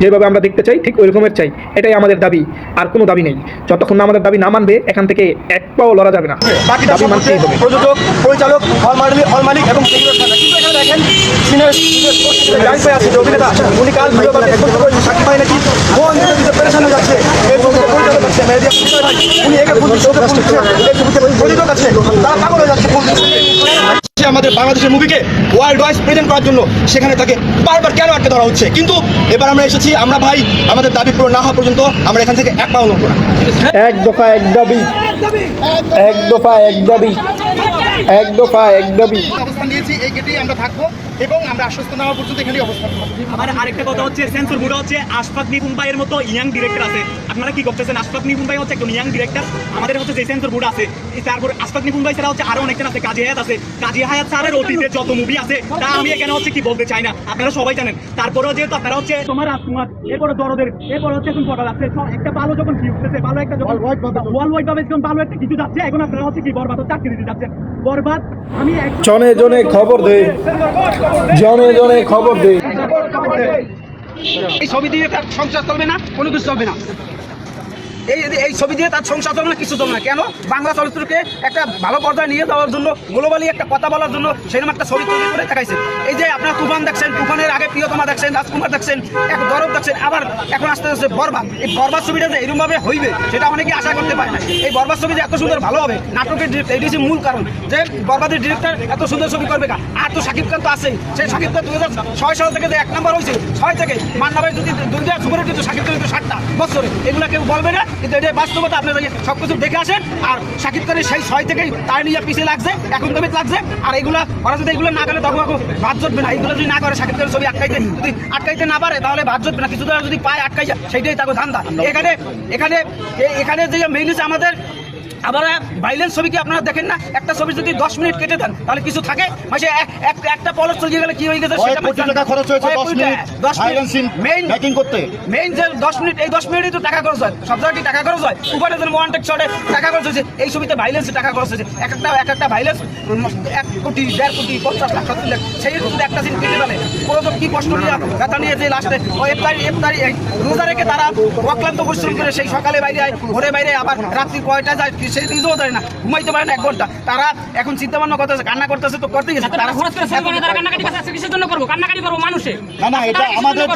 যেভাবে আমরা দেখতে চাই ঠিক ওই রকমের চাই। এটাই আমাদের দাবি আর কোনো দাবি নেই। যতক্ষণ না আমাদের দাবি না মানবে এখান থেকে এক পাও লড়া যাবে না। দাবি মানতেই হবে। প্রযোজক পরিচালক হল মালিক এবং দেখেন আছে অভিনেতা। উনি কাল সাক্ষী নাকি। কোন পেরেশান যাচ্ছে উনি একে প্রযোজক আছে তারা পাগল হয়ে যাচ্ছে। আমাদের বাংলাদেশের মুভিকে ওয়ার্ল্ড ওয়াইজ প্রেজেন্ট করার জন্য সেখানে তাকে বারবার কেন আটকে ধরা হচ্ছে? কিন্তু এবার আমরা এসেছি, আমরা ভাই, আমাদের দাবি পূরণ না হওয়া পর্যন্ত আমরা এখান থেকে এক পাও নড়ব না এক দফা, এক দাবি। এক দফা, এক দাবি। এক দফা এক দাবি। অবস্থান নিয়েছি এই গেটেই আমরা থাকব এবং আমরা আশ্বস্ত না হওয়া পর্যন্ত এখানেই অবস্থান করব। আমার আরেকটা কথা হচ্ছে সেন্সর বোর্ড হচ্ছে আশফাক নিপুন ভাইয়ের মতো ইয়াং ডিরেক্টর আছে। আপনারা কি করতেছেন আশফাক নিপুন ভাই হচ্ছে একজন ইয়াং ডিরেক্টর আমাদের হচ্ছে যে সেন্সর বোর্ড আছে তারপর আশফাক নিপুন ভাই ছাড়া হচ্ছে আরও অনেকজন আছে কাজী হায়াত আছে। কাজী হায়াত স্যারের অতীতে যত মুভি আছে তা আমি এখানে হচ্ছে কি বলতে চাই না আপনারা সবাই জানেন। তারপরেও যেহেতু আপনারা হচ্ছে তোমার রাজকুমার এরপরে দরদের এরপরে হচ্ছে এখন পড়া যাচ্ছে একটা ভালো যখন কি উঠতেছে ভালো একটা যখন ওয়ার্ল্ড ওয়াইড ভাবে যখন ভালো একটা কিছু যাচ্ছে এখন আপনারা হচ্ছে কি বরবাদ চাকরি দিতে যাচ্ছেন। জনে জনে খবর দে জনে জনে খবর দে এই ছবি দিয়ে তার সংসার চলবে না কোনো কিছু চলবে না। এই এই ছবি দিয়ে তার সংসার চলবে না, কিছু চলবে না। কেন? বাংলা চলচ্চিত্রকে একটা ভালো পর্যায়ে নিয়ে যাওয়ার জন্য গ্লোবালি একটা কথা বলার জন্য সেরকম একটা ছবি তৈরি করে দেখাইছে। এই যে আপনারা তুফান দেখছেন, তুফানের আগে প্রিয়তমা দেখছেন, রাজকুমার দেখছেন, এক দরদ দেখছেন, আবার এখন আসতে আসতে বরবাদ। এই বরবাদ ছবিটা যে এরকম ভাবে হইবে, সেটা অনেকে আশা করতে পারে না। এই বরবাদ ছবি যে এত সুন্দর ভালো হবে, নাটকের এটি হচ্ছে মূল কারণ যে বরবাদের ডিরেক্টর এত সুন্দর ছবি করবে কা? আর তো সাকিব খান তো আছে সেই সাকিব খান দুই হাজার ছয় সাল থেকে যে এক নম্বর হয়েছে ছয় থেকে মান্না ভাই যদি দুইটা সুপার হিট সাকিব খান কিন্তু ষাটটা বছরে। এগুলো কেউ বলবে না। কিন্তু এটা বাস্তবতা আপনারা সব কিছু দেখে আসেন আর সাকিব খানের সেই ছয় থেকেই তার নিয়ে পিছিয়ে লাগছে এখন কবিত লাগছে আর এগুলো ওরা যদি এগুলো না করে তখন ভাত জটবে না। এইগুলো যদি না করে সাকিব খানের ছবি আটকাইতে যদি আটকাইতে না পারে তাহলে ভাত জটবে না। কিছু যদি পায় আটকাই যায় সেইটাই তাকে ধান্দা। এখানে এখানে এখানে যে মেইন হচ্ছে আমাদের আবার ভাইলেন্স ছবি কি আপনারা দেখেন না? একটা ছবি যদি দশ মিনিট কেটে দেন তাহলে কিছু থাকে? মানে এক- এক- একটা পলস চলে গেলে কি হয়ে গেছে দশ মিনিট মেইন যে দশ এই দশ মিনিটই তো টাকা খরচ হয়। সব জায়গায় টাকা খরচ হয়? যেন ওয়ান টেক শটে টাকা খরচ হয়েছে। এই ছবিতে ভাইলেন্সে টাকা খরচ হয়েছে। এক একটা এক একটা ভাইলেন্স এক কোটি দেড় কোটি পঞ্চাশ লাখ সত্তর লাখ সেই যদি একটা সিন কেটে ফেলে কি কষ্ট নিয়ে ব্যথা নিয়ে যে লাস্টে ও রোজা রেখে তারা অক্লান্ত পরিশ্রম করে সেই সকালে বাইরে আয় ভোরে বাইরে আবার রাত্রি কয়টা যায়? সেই নিজেও যায় না ঘুমাইতে পারে না এক ঘণ্টা। তারা এখন চিন্তা ভাবনা করতেছে কান্না করতেছে তো করতে গেছে। তারা বানায়, তারা কান্নাকাটি করব? কান্নাকাটি করব মানুষে। না না এটা আমাদের